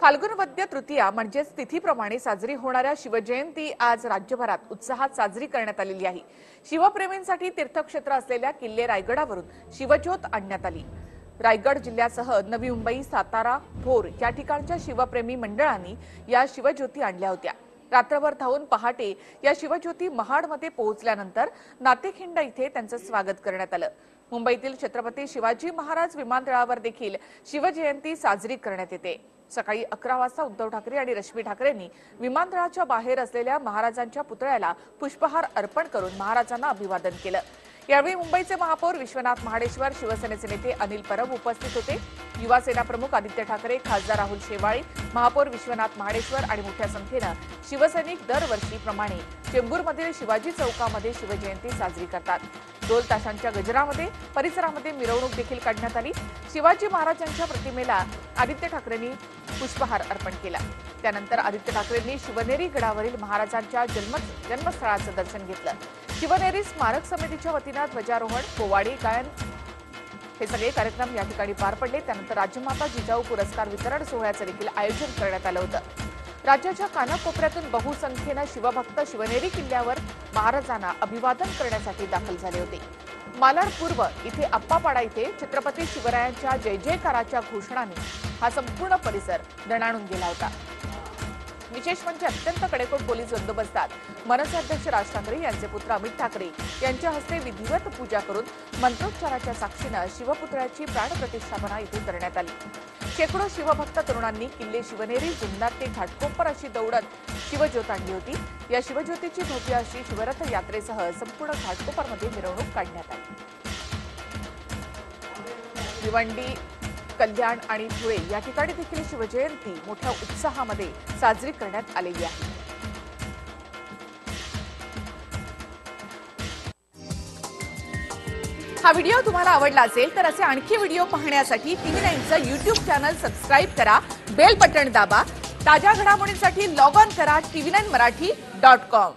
फाल्गुन वद्य तृतीया म्हणजेच तिथीप्रमाणे साजरी होणाऱ्या शिवजयंती आज राज्यभरात उत्साहात साजरी करण्यात आलेली आहे. शिवप्रेमींसाठी तीर्थक्षेत्र असलेल्या किल्ले रायगडावरून शिवज्योत आणण्यात आली. रायगड जिल्ह्यासह नवी मुंबई सातारा भोर या ठिकाणच्या शिवप्रेमी मंडळांनी या शिवज्योती आणल्या होत्या. रात्रभर धावून पहाटे या शिवज्योती महाडमध्ये पोहोचल्यानंतर नातेखिंड इथे त्यांचं स्वागत करण्यात आलं. मुंबईतील छत्रपती शिवाजी महाराज विमानतळावर देखील शिवजयंती साजरी करण्यात येते. सकाळी अकरा वाजता उद्धव ठाकरे आणि रश्मी ठाकरेंनी विमानतळाच्या बाहेर असलेल्या महाराजांच्या पुतळ्याला पुष्पहार अर्पण करून महाराजांना अभिवादन केलं. यावेळी मुंबईचे महापौर विश्वनाथ महाडेश्वर शिवसेनेचे नेते अनिल परब उपस्थित होते. युवा सेना प्रमुख आदित्य ठाकरे खासदार राहुल शेवाळे महापौर विश्वनाथ महाडेश्वर आणि मोठ्या संख्येनं शिवसैनिक दरवर्षीप्रमाणे चेंबूरमधील शिवाजी चौकामध्ये शिवजयंती साजरी करतात. दोन तासांच्या गजरामध्ये परिसरामध्ये मिरवणूक देखील काढण्यात आली. शिवाजी महाराजांच्या प्रतिमेला आदित्य ठाकरेंनी पुष्पहार अर्पण केला. त्यानंतर आदित्य ठाकरेंनी शिवनेरी गडावरील महाराजांच्या जन्म जन्मस्थळाचं दर्शन घेतलं. शिवनेरी स्मारक समितीच्या वतीनं ध्वजारोहण पोवाडी गायन हे सगळे कार्यक्रम या ठिकाणी पार पडले. त्यानंतर राजमाता जिजाऊ पुरस्कार वितरण सोहळ्याचं देखील आयोजन करण्यात आलं होतं. राज्याच्या कानाकोपऱ्यातून बहुसंख्येनं शिवभक्त शिवनेरी किल्ल्यावर महाराजांना अभिवादन करण्यासाठी दाखल झाले होते. मालार पूर्व इथे अप्पापाडा इथे छत्रपती शिवरायांच्या जय जयकाराच्या घोषणाने हा संपूर्ण परिसर दणाणून गेला होता. विशेष म्हणजे अत्यंत कडेकोट पोलीस बंदोबस्तात. मनसे अध्यक्ष राज ठाकरे यांचे पुत्र अमित ठाकरे यांच्या हस्ते विधिवत पूजा करून मंत्रोच्चाराच्या साक्षीनं शिवपुतळ्याची प्राणप्रतिष्ठापना इथे करण्यात आली. शेकडो शिवभक्त तरुणांनी किल्ले शिवनेरी जुन्नर ते घाटकोपर अशी दौडत शिवज्योत आणली होती. या शिवज्योतीची भव्य अशी शिवरथ यात्रेसह संपूर्ण घाटकोपरमध्ये मिरवणूक काढण्यात आली. भिवंडी कल्याण आणि धुळे या ठिकाणी देखील शिवजयंती मोठ्या उत्साहामध्ये साजरी करण्यात आलेली आहे. हा व्हिडिओ तुम्हाला आवडला असेल तर असे आणखी व्हिडिओ पाहण्यासाठी टीव्ही नाईनचं युट्यूब चॅनल सबस्क्राईब करा बेल बटन दाबा ताज्या घडामोडींसाठी लॉग ऑन करा TV nine Marathi dot com.